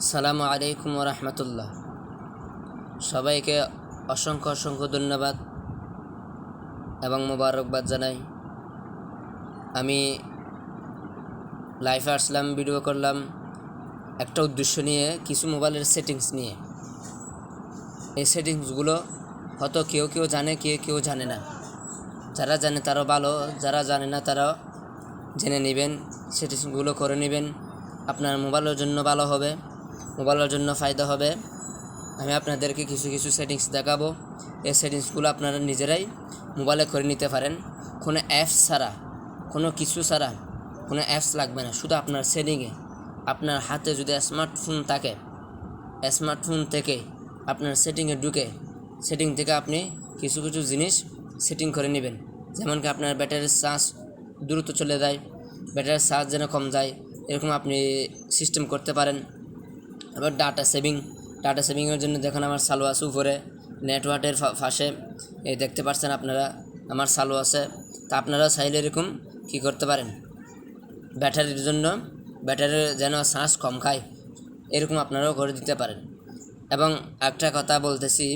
সালামু আলাইকুম রহমতুল্লাহ। সবাইকে অসংখ্য অসংখ্য ধন্যবাদ এবং মোবারকবাদ জানাই। আমি লাইফে আসলাম, ভিডিও করলাম, একটা উদ্দেশ্য নিয়ে, কিছু মোবাইলের সেটিংস নিয়ে। এই সেটিংসগুলো হয়তো কেউ কেউ জানে, কেউ কেউ জানে না। যারা জানে তারা ভালো, যারা জানে না তারাও জেনে নেবেন, সেটিংসগুলো করে নেবেন। আপনার মোবাইলের জন্য ভালো হবে, মোবাইলের জন্য ফায়দা হবে। আমি আপনাদেরকে কিছু কিছু সেটিংস দেখাবো। এই সেটিংসগুলো আপনারা নিজেরাই মোবাইলে করে নিতে পারেন। কোনো অ্যাপস ছাড়া, কোনো কিছু ছাড়া, কোনো অ্যাপস লাগবে না। শুধু আপনার সেটিংয়ে আপনার হাতে যদি স্মার্টফোন থাকে স্মার্টফোন থেকে আপনার সেটিংয়ে ঢুকে সেটিং থেকে আপনি কিছু কিছু জিনিস সেটিং করে নেবেন। যেমন কি আপনার ব্যাটারির চার্জ দ্রুত চলে যায় ব্যাটারির চার্জ যেন কম যায়। এরকম আপনি সিস্টেম করতে পারেন। আবার ডাটা সেভিং ডাটা সেভিংয়ের জন্য দেখুন আমার সালো আছে উপরে নেটওয়ার্কের পাশে এই দেখতে পাচ্ছেন আপনারা, আমার সালো আছে। তা আপনারা চাইলে এরকম কী করতে পারেন? ব্যাটারির জন্য ব্যাটারি যেন শ্বাস কম খায়, এরকম আপনারাও করে দিতে পারেন। এবং একটা কথা বলতেছি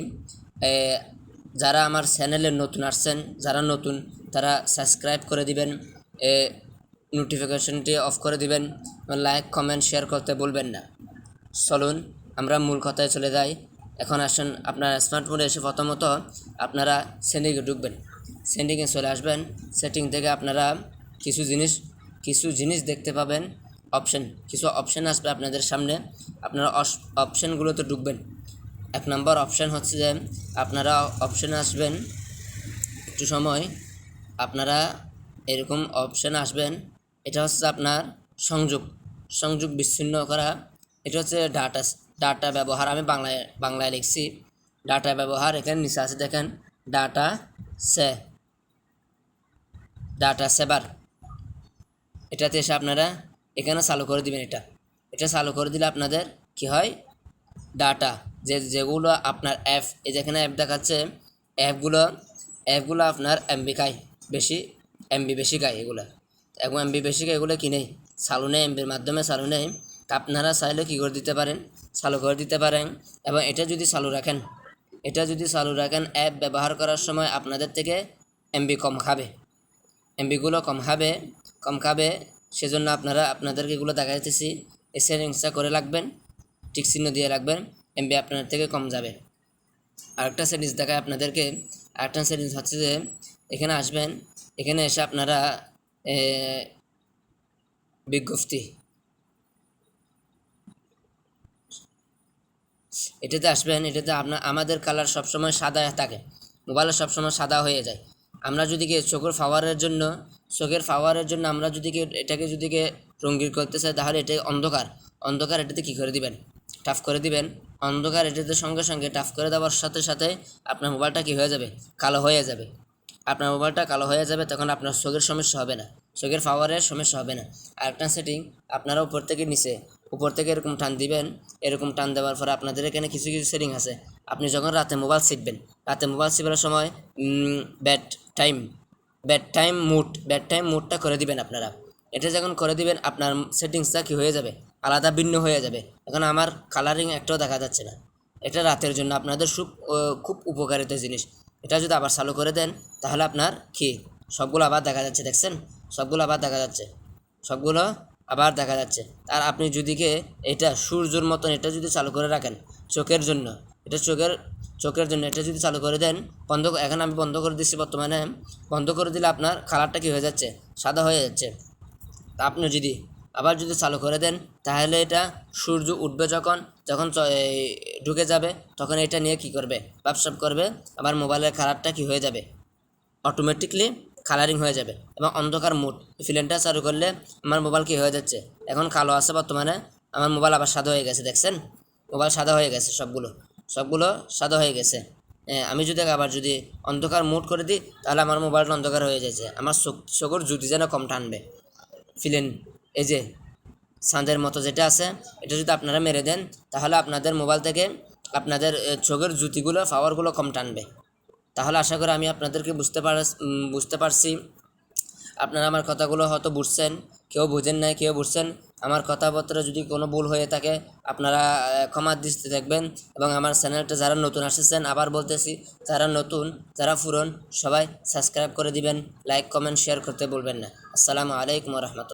যারা আমার চ্যানেলে নতুন আসছেন, যারা নতুন, তারা সাবস্ক্রাইব করে দিবেন। নোটিফিকেশনটি অফ করে দিবেন। লাইক কমেন্ট শেয়ার করতে বলবেন না। চলুন, আমরা মূল কথায় চলে যাই। এখন আসুন, আপনার স্মার্টফোনে এসে প্রথমত আপনারা সেটিংয়ে ঢুকবেন। সেটিংয়ে চলে আসবেন। সেটিং থেকে আপনারা কিছু জিনিস কিছু জিনিস দেখতে পাবেন। অপশন কিছু অপশন আসবে আপনাদের সামনে। আপনারা অপশানগুলোতে ঢুকবেন। এক নম্বর অপশান হচ্ছে যে, আপনারা অপশানে আসবেন। একটু সময়, আপনারা এরকম অপশান আসবেন। এটা হচ্ছে আপনার সংযোগ সংযোগ বিচ্ছিন্ন করা। এটা হচ্ছে ডাটা ডাটা ব্যবহার, আমি বাংলায় বাংলায় লিখছি। ডাটা ব্যবহার, এখানে নিচে আছে দেখেন ডাটা সে ডাটা সেবার। এটাতে এসে আপনারা এখানে চালু করে দিবেন এটা। এটা চালু করে দিলে আপনাদের কি হয়? ডাটা যে, যেগুলো আপনার অ্যাপ এই যেখানে অ্যাপ দেখাচ্ছে অ্যাপগুলো অ্যাপগুলো আপনার এমবি খায়, বেশি এমবি বেশি খায় এগুলো। এবং এমবি বেশি এগুলো কিনেই। চালু নেই এমবির মাধ্যমে চালু নেই আপনারা চাইলে কী করে দিতে পারেন? চালু করে দিতে পারেন। এবং এটা যদি চালু রাখেন, এটা যদি চালু রাখেন, অ্যাপ ব্যবহার করার সময় আপনাদের থেকে এমবি কম খাবে। এমবিগুলো কম খাবে কম খাবে, সেজন্য আপনারা, আপনাদেরকে এগুলো দেখা যাইতেছি এই সেটিংসটা করে রাখবেন টিক চিহ্ন দিয়ে রাখবেন, এমবি আপনার থেকে কম যাবে। আরেকটা সেটিংস দেখায় আপনাদেরকে। আরেকটা সেটিংস হচ্ছে যে, এখানে আসবেন, এখানে এসে আপনারা বিজ্ঞপ্তি এটাতে আসবেন, এটাতে আপনার আমাদের কালার সবসময় সাদা থাকে। মোবাইলে সবসময় সাদা হয়ে যায়। আমরা যদি কি, চোখের পাওয়ারের জন্য, চোখের পাওয়ারের জন্য আমরা যদি কি, এটাকে যদি কি রঙিন করতে চাই, তাহলে এটা অন্ধকার। অন্ধকার এটাতে কি করে দিবেন? টাফ করে দিবেন। অন্ধকার এটাতে সঙ্গে সঙ্গে টাফ করে দেওয়ার সাথে সাথে আপনার মোবাইলটা কি হয়ে যাবে? কালো হয়ে যাবে। আপনার মোবাইলটা কালো হয়ে যাবে, তখন আপনার চোখের সমস্যা হবে না। চোখের পাওয়ারের সমস্যা হবে না। আরেকটা সেটিং আপনারা উপর থেকে নিচে, উপর থেকে এরকম টান দিবেন, এরকম টান দেওয়ার পরে আপনাদের এখানে কিছু কিছু সেটিং আছে। আপনি যখন রাতে মোবাইল শিখবেন রাতে মোবাইল শিখবার সময় bad time bad time mood bad time মুডটা করে দিবেন আপনারা। এটা যখন করে দিবেন, আপনার সেটিংসটা কি হয়ে যাবে? আলাদা ভিন্ন হয়ে যাবে। এখন আমার কালারিং একটাও দেখা যাচ্ছে না। এটা রাতের জন্য আপনাদের খুব খুব উপকারিত জিনিস। এটা যদি আবার চালু করে দেন, তাহলে আপনার কি? সবগুলো আবার দেখা যাচ্ছে, দেখছেন? সবগুলো আবার দেখা যাচ্ছে। সবগুলো আবার দেখা যাচ্ছে। আর আপনি যদি কে এটা সূর্যর মতন এটা যদি চালু করে রাখেন, চোখের জন্য, এটা চোখের চোখের জন্য এটা যদি চালু করে দেন, বন্ধ এখন আমি বন্ধ করে দিচ্ছি বর্তমানে, বন্ধ করে দিলে আপনার কালারটা কি হয়ে যাচ্ছে? সাদা হয়ে যাচ্ছে। তা আপনি যদি আবার যদি চালু করে দেন, তাহলে এটা সূর্য উঠবে যখন যখন ঢুকে যাবে, তখন এটা নিয়ে কি করবে? ব্যবসা করবে, আবার মোবাইলের কালারটা কি হয়ে যাবে? অটোমেটিকলি কালারিং হয়ে যাবে এবং অন্ধকার মুড ফিল্মটা চালু করলে আমার মোবাইল কি হয়ে যাচ্ছে? এখন কালো আছে বর্তমানে, আমার মোবাইল আবার সাদা হয়ে গেছে, দেখছেন? মোবাইল সাদা হয়ে গেছে সবগুলো সবগুলো সাদা হয়ে গেছে। আমি যদি আবার যদি অন্ধকার মুড করে দিই, তাহলে আমার মোবাইলটা অন্ধকার হয়ে যাচ্ছে, আমার চোখ চোখের জুতি যেন কম টানবে। ফিলেন এই যে সাঁদের মতো যেটা আছে এটা যদি আপনারা মেরে দেন তাহলে আপনাদের মোবাইল থেকে আপনাদের চোখের জুতিগুলো পাওয়ারগুলো কম টানবে। তাহলে আশা করি আমি আপনাদেরকে বুঝতে পার বুঝতে পারছি। আপনারা আমার কথাগুলো হয়তো বুঝছেন কেউ বুঝেন নাই কেউ বুঝছেন। আমার কথাবার্তা যদি কোনো ভুল হয়ে থাকে আপনারা আহ, ক্ষমা দৃষ্টি দেখবেন। এবং আমার চ্যানেলটা যারা নতুন আসেছেন আবার বলতেছি যারা নতুন যারা পুরন সবাই সাবস্ক্রাইব করে দিবেন। লাইক কমেন্ট শেয়ার করতে বলবেন না। আসসালামু আলাইকুম রহমতুল্লাহ।